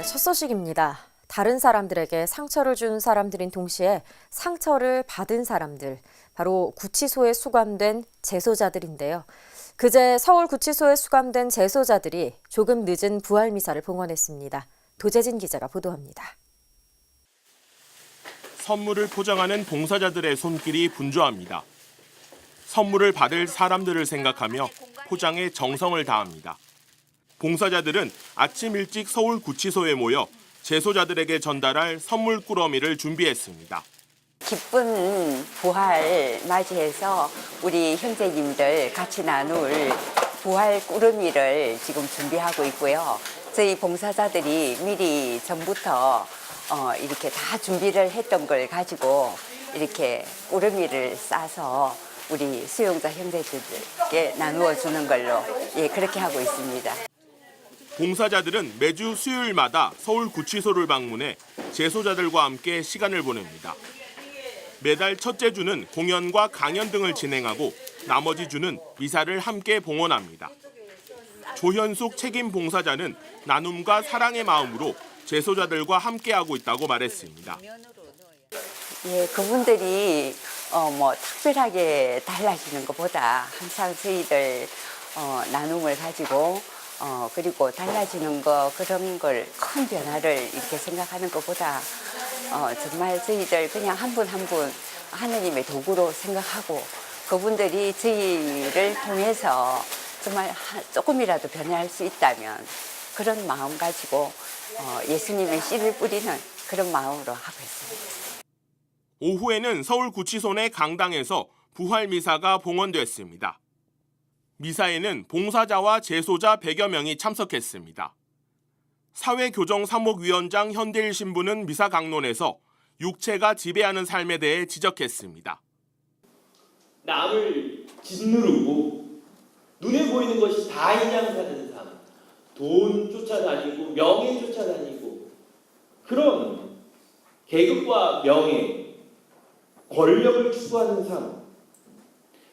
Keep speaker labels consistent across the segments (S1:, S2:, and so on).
S1: 네, 첫 소식입니다. 다른 사람들에게 상처를 준 사람들인 동시에 상처를 받은 사람들, 바로 구치소에 수감된 재소자들인데요. 그제 서울 구치소에 수감된 재소자들이 조금 늦은 부활 미사를 봉헌했습니다. 도재진 기자가 보도합니다.
S2: 선물을 포장하는 봉사자들의 손길이 분주합니다. 선물을 받을 사람들을 생각하며 포장에 정성을 다합니다. 봉사자들은 아침 일찍 서울 구치소에 모여 재소자들에게 전달할 선물 꾸러미를 준비했습니다.
S3: 기쁜 부활 맞이해서 우리 형제님들 같이 나눌 부활 꾸러미를 지금 준비하고 있고요. 저희 봉사자들이 미리 전부터 어, 이렇게 다 준비를 했던 걸 가지고 이렇게 꾸러미를 싸서 우리 수용자 형제들께 나누어 주는 걸로 예, 그렇게 하고 있습니다.
S2: 봉사자들은 매주 수요일마다 서울 구치소를 방문해 재소자들과 함께 시간을 보냅니다. 매달 첫째 주는 공연과 강연 등을 진행하고 나머지 주는 미사를 함께 봉헌합니다. 조현숙 책임 봉사자는 나눔과 사랑의 마음으로 재소자들과 함께하고 있다고 말했습니다.
S3: 예, 그분들이 어, 뭐 특별하게 달라지는 것보다 항상 저희들 어, 나눔을 가지고 어, 그리고 달라지는 거 그런 걸 큰 변화를 이렇게 생각하는 것보다 어, 정말 저희들 그냥 한 분 한 분 하느님의 도구로 생각하고 그분들이 저희를 통해서 정말 하- 조금이라도 변화할 수 있다면 그런 마음 가지고 어, 예수님의 씨를 뿌리는 그런 마음으로 하고 있습니다.
S2: 오후에는 서울 구치소 내 강당에서 부활 미사가 봉헌됐습니다. 미사에는 봉사자와 재소자 100여 명이 참석했습니다. 사회교정사목위원장 현대일 신부는 미사 강론에서 육체가 지배하는 삶에 대해 지적했습니다.
S4: 남을 짓누르고 눈에 보이는 것이 다 인양사는 삶, 돈 쫓아다니고 명예 쫓아다니고 그런 계급과 명예, 권력을 추구하는 삶.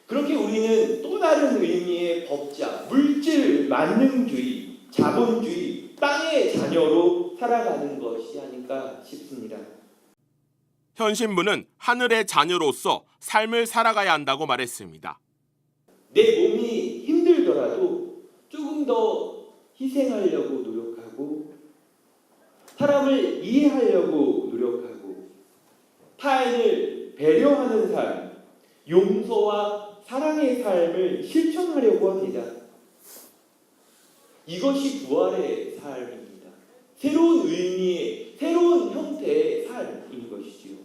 S4: 그렇게 우리는 또 다른 의미 의 법자, 물질 만능주의, 자본주의, 땅의 자녀로 살아가는 것이 아닐까 싶습니다.
S2: 현 신부는 하늘의 자녀로서 삶을 살아가야 한다고 말했습니다.
S4: 내 몸이 힘들더라도 조금 더 희생하려고 노력하고 사람을 이해하려고 노력하고 타인을 배려하는 삶, 용서와 사랑의 삶을 실천하려고 합니다. 이것이 부활의 삶입니다. 새로운 의미의 새로운 형태의 삶인 것이지요.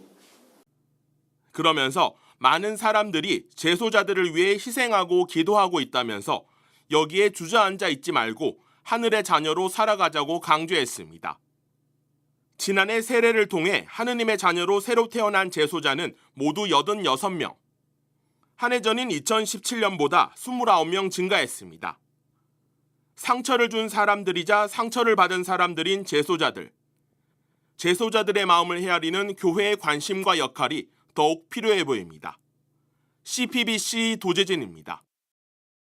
S2: 그러면서 많은 사람들이 재소자들을 위해 희생하고 기도하고 있다면서 여기에 주저앉아 있지 말고 하늘의 자녀로 살아가자고 강조했습니다. 지난해 세례를 통해 하느님의 자녀로 새로 태어난 재소자는 모두 86명. 한 해 전인 2017년보다 29명 증가했습니다. 상처를 준 사람들이자 상처를 받은 사람들인 재소자들. 재소자들의 마음을 헤아리는 교회의 관심과 역할이 더욱 필요해 보입니다. CPBC 도재진입니다.